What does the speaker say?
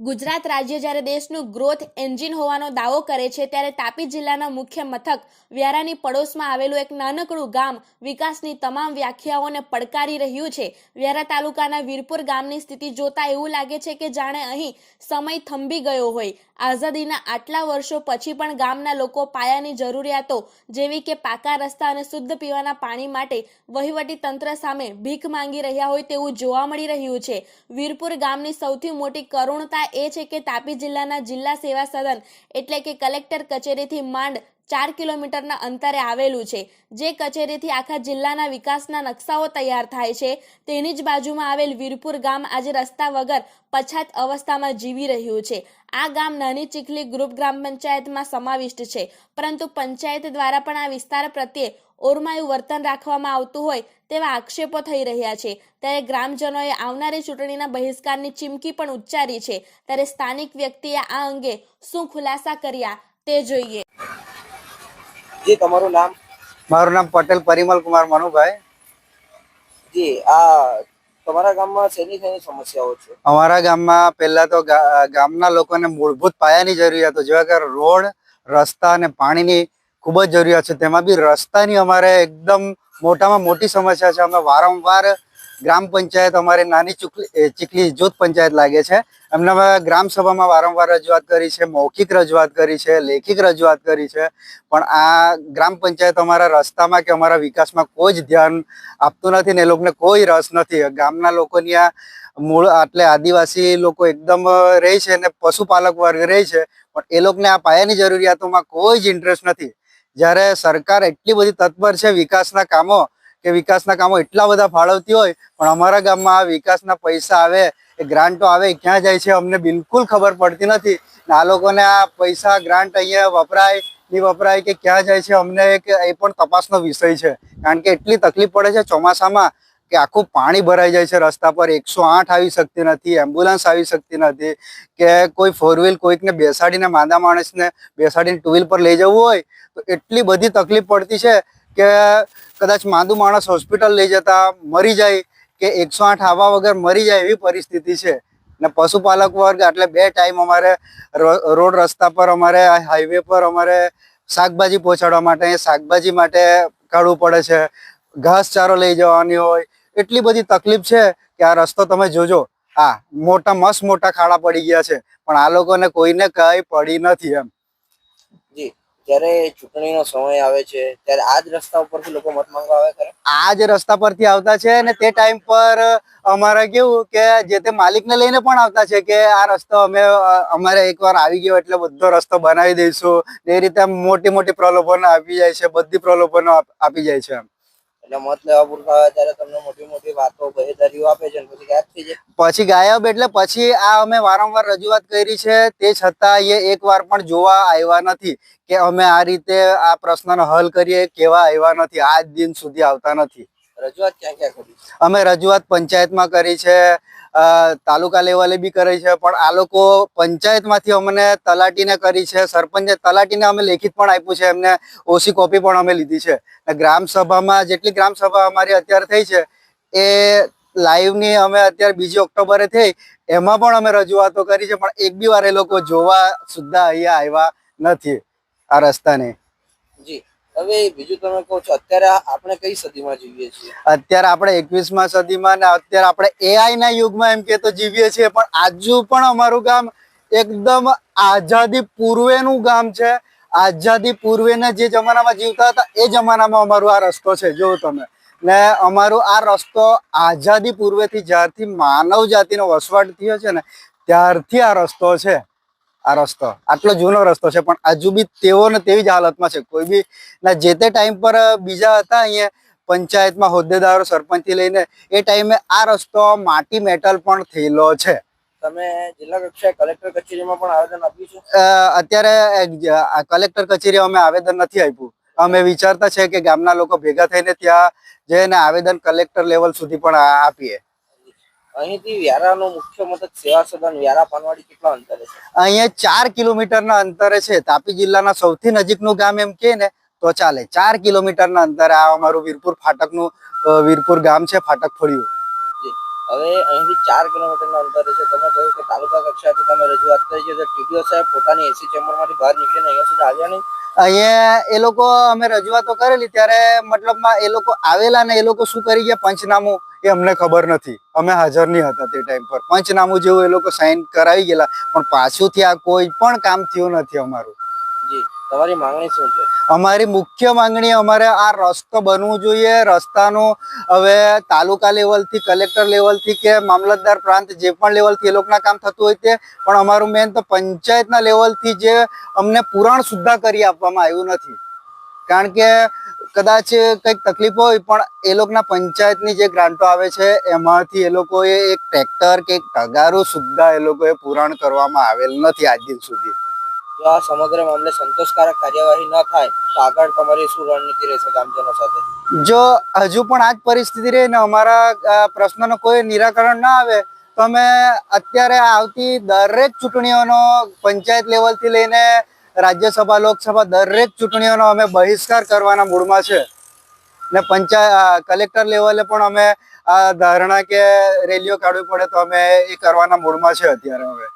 ગુજરાત રાજ્ય જ્યારે દેશનું ગ્રોથ એન્જિન હોવાનો દાવો કરે છે, ત્યારે તાપી જિલ્લાના મુખ્ય મથક વ્યારાની પડોશમાં આવેલું એક નાનકડું ગામ વિકાસની તમામ વ્યાખ્યાઓને પડકારી રહ્યું છે. વ્યારા તાલુકાના વીરપુર ગામની સ્થિતિ જોતા એવું લાગે છે કે જાણે અહીં સમય થંભી ગયો હોય. આઝાદીના આટલા વર્ષો પછી પણ ગામના લોકો પાયાની જરૂરિયાતો જેવી કે પાકા રસ્તા અને શુદ્ધ પીવાના પાણી માટે વહીવટી તંત્ર સામે ભીખ માંગી રહ્યા હોય તેવું જોવા મળી રહ્યું છે. વીરપુર ગામની સૌથી મોટી કરુણતા એ છે કે તાપી જિલ્લાના જિલ્લા સેવા સદન એટલે કે કલેક્ટર કચેરીથી માંડ ચાર કિલોમીટરના અંતરે આવેલું છે. જે કચેરીથી આખા જિલ્લાના વિકાસના નકશાઓ તૈયાર થાય છે. તેની જ બાજુમાં આવેલ વીરપુર ગામ આજે રસ્તા વગર પછાત અવસ્થામાં જીવી રહ્યું છે. આ ગામ નાની ચીખલી ગ્રુપ ગ્રામ પંચાયતમાં સમાવિષ્ટ છે. પરંતુ પંચાયત દ્વારા પણ આ વિસ્તાર પ્રત્યે ઓરમાયું વર્તન રાખવામાં આવતું હોય તેવા આક્ષેપો થઈ રહ્યા છે. ત્યારે ગ્રામજનોએ આવનારી ચૂંટણીના બહિષ્કારની ચીમકી પણ ઉચ્ચારી છે. ત્યારે સ્થાનિક વ્યક્તિએ આ અંગે શું ખુલાસા કર્યા તે જોઈએ. જી તમારું નામ? મારું નામ પટેલ પરિમલ કુમાર મનુભાઈ. જી આ તમારા ગામમાં શેની શેની સમસ્યાઓ છે? અમારા ગામમાં પહેલા તો ગામના લોકોને મૂળભૂત પાયાની જરૂરિયાતો જેવા કે રોડ રસ્તા અને પાણીની ખૂબ જ જરૂરિયાત છે. તેમાં બી રસ્તાની અમારે એકદમ મોટામાં મોટી સમસ્યા છે. અમે વારંવાર ગ્રામ પંચાયત અમારે નાની ચૂકલી જૂથ પંચાયત લાગે છે. એમને અમે ગ્રામ સભામાં વારંવાર રજૂઆત કરી છે, મૌખિક રજૂઆત કરી છે, લેખિક રજૂઆત કરી છે. પણ આ ગ્રામ પંચાયત અમારા રસ્તામાં કે અમારા વિકાસમાં કોઈ જ ધ્યાન આપતું નથી ને એ લોકોને કોઈ રસ નથી. ગામના લોકોની આ મૂળ, આટલે આદિવાસી લોકો એકદમ રહે છે ને પશુપાલક વર્ગ રહે છે, પણ એ લોકોને આ પાયાની જરૂરિયાતોમાં કોઈ જ ઇન્ટરેસ્ટ નથી. જ્યારે સરકાર એટલી બધી તત્પર છે વિકાસના કામો કે વિકાસના કામો એટલા બધા ફાળવતી હોય, પણ અમારા ગામમાં આ વિકાસના પૈસા આવે, એ ગ્રાન્ટો આવે ક્યાં જાય છે અમને બિલકુલ ખબર પડતી નથી. આ લોકોને આ પૈસા, ગ્રાન્ટ અહીંયા વપરાય, નહીં વપરાય કે ક્યાં જાય છે, અમને એક એ પણ તપાસનો વિષય છે. કારણ કે એટલી તકલીફ પડે છે ચોમાસામાં કે આખું પાણી ભરાઈ જાય છે રસ્તા પર, એકસો આઠ આવી શકતી નથી, એમ્બ્યુલન્સ આવી શકતી નથી, કે કોઈ ફોર વ્હીલ કોઈકને બેસાડીને માંદા માણસને બેસાડીને ટુ વ્હીલ પર લઈ જવું હોય, તો એટલી બધી તકલીફ પડતી છે કે કદાચ માંદુ માણસ હોસ્પિટલ લઈ જતા, મરી જાય કે એકસો આઠ આવવા વગર મરી જાય એવી પરિસ્થિતિ છે. ને પશુપાલક વર્ગ એટલે બે ટાઈમ અમારે રોડ રસ્તા પર, અમારે હાઈવે પર અમારે શાકભાજી પહોંચાડવા માટે, શાકભાજી માટે કાઢવું પડે છે. ઘાસચારો લઈ જવાની હોય. એટલી બધી તકલીફ છે કે આ રસ્તો તમે જોજો. હા, મોટા, મસ્ત મોટા ખાડા પડી ગયા છે. પણ આ લોકોને કોઈને કઈ પડી નથી એમ. જી. જ્યારે ચૂંટણીનો સમય આવે છે, ત્યારે આ જ રસ્તા ઉપરથી લોકો મત માંગવા આવે ખરા? આ જ રસ્તા પરથી આવતા છે અને તે ટાઈમ પર અમારે કેવું કે જે તે માલિકને લઈને પણ આવતા છે કે આ રસ્તો અમે, અમારે એકવાર આવી ગયો એટલે બધો રસ્તો બનાવી દઈશું. એ રીતે મોટી મોટી પ્રલોભનો આપી જાય છે, બધી પ્રલોભનો આપી જાય છે એમ એટલે મત લેવા પૂરતા હોય ત્યારે તમને મોટી મોટી વાતો બહેદારીઓ આપે છે પછી ગાયબ થઈ જાય. પછી ગાયબ એટલે પછી આ અમે વારંવાર રજૂઆત કરી છે તે છતાં એ એક વાર પણ જોવા આવ્યા નથી કે અમે આ રીતે આ પ્રશ્નનો હલ કરીએ કેવા આવ્યા નથી આજ દિન સુધી આવતા નથી. રજૂઆત ક્યાં ક્યાં કરી? અમે રજૂઆત પંચાયતમાં કરી છે તાલુકા લેવલે બી કરી છે, પણ આ લોકો પંચાયતમાંથી અમને તલાટીને કરી છે, સરપંચે તલાટીને અમે લેખિત પણ આપ્યું છે, એમને ઓછી કોપી પણ અમે લીધી છે. ગ્રામસભામાં ગ્રામ સભામાં જેટલી ગ્રામ સભા અમારી અત્યારે થઈ છે, એ લાઈવની અમે અત્યારે બીજી ઓક્ટોબરે થઈ, એમાં પણ અમે રજૂઆતો કરી છે, પણ એક બી વાર એ લોકો જોવા સુદ્ધા અહીંયા આવ્યા નથી, આ રસ્તાને. જી. હવે બીજું તમે કહો છો, અત્યારે આપણે કઈ સદીમાં જીવીએ છીએ? અત્યારે આપણે એકવીસમાં સદીમાં ને અત્યારે આપણે એઆઈ ના યુગમાં એમ કે તો જીવીએ છીએ, પણ આજુ પણ અમારું ગામ એકદમ આઝાદી પૂર્વેનું ગામ છે. આઝાદી પૂર્વેના જે જમાનામાં જીવતા હતા, એ જમાનામાં અમારું આ રસ્તો છે જો તમે. ને અમારું આ રસ્તો આઝાદી પૂર્વેથી જ્યારથી માનવ જાતિનો વસવાટ થયો છે ને, ત્યારથી આ રસ્તો છે. આ રસ્તો. આટલો જૂનો રસ્તો છે પણ હજુ બી તેવો ને તેવી જ હાલતમાં છે. કોઈ બી ના જે તે ટાઈમ પર બીજા હતા અહીંયા પંચાયતમાં હોદ્દેદારો સરપંચથી લઈને એ ટાઈમે આ રસ્તો માટી મેટલ પણ થયેલો છે. તમે જિલ્લા કક્ષાએ કલેક્ટર કચેરીમાં પણ આવેદન આપ્યું છે? અત્યારે કલેક્ટર કચેરી અમે આવેદન નથી આપ્યું. અમે વિચારતા છે કે ગામના લોકો ભેગા થઈને ત્યાં જઈને આવેદન કલેક્ટર લેવલ સુધી પણ આપીએ. અહીંથી વ્યારાનું મુખ્ય મથક સેવા સદન વ્યારા પાનવાડી કેટલા અંતરે છે? અહીંયા ચાર કિલોમીટરના અંતરે છે. તાપી જિલ્લાના સૌથી નજીકનું ગામ એમ કે ને તો ચાલે. ચાર કિલોમીટરના અંતરે આ અમારું વીરપુર ફાટકનું વીરપુર ગામ છે ફાટક ફળિયું હવે અહીંથી ચાર કિલોમીટરના અંતરે છે. તમે કહ્યું કે તાલુકા કક્ષાથી તમે રજૂઆત કરી છે. ટીડીઓ સાહેબ પોતાની એસી ચેમ્બરમાંથી બહાર નીકળીને અહીંયા સુધી આવ્યા નહીં? અહીંયા એ લોકો અમે રજૂઆતો કરેલી. ત્યારે મતલબમાં એ લોકો આવેલા ને એ લોકો શું કરી ગયા? પંચનામું. એ અમને ખબર નથી. અમે હાજર નહીં હતા તે ટાઈમ પર. પંચનામું જેવું એ લોકો સાઈન કરાવી ગયેલા પણ પાછુંથી આ કોઈ પણ કામ થયું નથી અમારું. તમારી માંગણી શું છે? અમારી મુખ્ય માંગણી અમારે આ રસ્તો બનવું જોઈએ. રસ્તાનું હવે તાલુકા લેવલથી કલેક્ટર લેવલથી કે મામલતદાર પ્રાંત જે પણ લેવલથી એ લોકોના કામ થતું હોય તે પણ અમારું મેન તો પંચાયતના લેવલથી જે અમને પુરાણ સુદ્ધા કરી આપવામાં આવ્યું નથી. કારણ કે કદાચ કંઈક તકલીફ હોય પણ એ લોકોના પંચાયતની જે ગ્રાન્ટો આવે છે એમાંથી એ લોકોએ એક ટ્રેક્ટર કે એક ટગારું સુદ્ધા એ લોકોએ પૂરણ કરવામાં આવેલ નથી આજ દિન સુધી. જો આ સમગ્ર મામલે સંતોષકારક કાર્યવાહી ન થાય તો આગળ તમારી શું રણનીતિ રહેશે ગામજનો સાથે? જો હજુ પણ આ જ પરિસ્થિતિ રહે ને અમારા પ્રશ્નનો કોઈ નિરાકરણ ના આવે તો અમે અત્યારે આવતી દરેક ચૂંટણીઓનો પંચાયત લેવલથી લઈને રાજ્યસભા, લોકસભા દરેક ચૂંટણીઓનો અમે બહિષ્કાર કરવાના મૂડમાં છે. ને પંચાયત કલેક્ટર લેવલે પણ અમે આ ધારણા કે રેલીઓ કાઢવી પડે તો અમે એ કરવાના મૂડમાં છે અત્યારે હવે.